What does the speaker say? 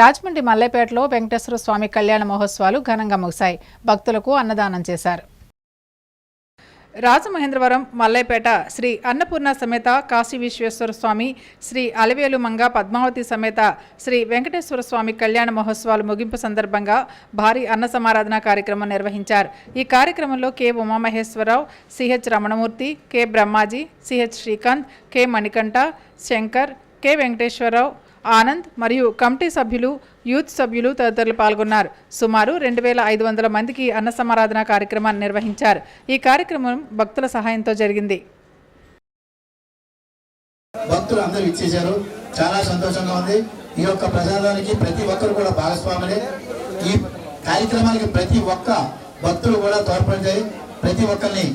రాజమండ్రి మల్లేపేటలో వెంకటేశ్వర స్వామి కళ్యాణ మహోత్సవాలు ఘనంగా ముగిశాయి. భక్తులకు అన్నదానం చేశారు. రాజమహేంద్రవరం మల్లేపేట శ్రీ అన్నపూర్ణ సమేత కాశీ విశ్వేశ్వర స్వామి శ్రీ అలవేలు మంగ పద్మావతి సమేత శ్రీ వెంకటేశ్వర స్వామి కళ్యాణ మహోత్సవాలు ముగింపు సందర్భంగా భారీ అన్న సమారాధన కార్యక్రమం నిర్వహించారు. ఈ కార్యక్రమంలో K Umamaheswararao CH Ramanamurthy K Brahmaji CH Srikanth K Manikanta Shankar K Venkateswararao Anand మరియు కమిటీ సభ్యులు యూత్ సభ్యులు తదితరులు పాల్గొన్నారు. సుమారు రెండు వేల ఐదు వందల మందికి అన్న సమారాధన కార్యక్రమాన్ని నిర్వహించారు. ఈ కార్యక్రమం భక్తుల సహాయంతో జరిగింది. భక్తులు అందరూ ఇచ్చేశారు. చాలా సంతోషంగా ఉంది. ఈ యొక్క ప్రసాదానికి ప్రతి ఒక్కరు కూడా భాగస్వాములే. ఈ కార్యక్రమానికి ప్రతి ఒక్క భక్తులు కూడా తోడ్పడతాయి ప్రతి ఒక్కరిని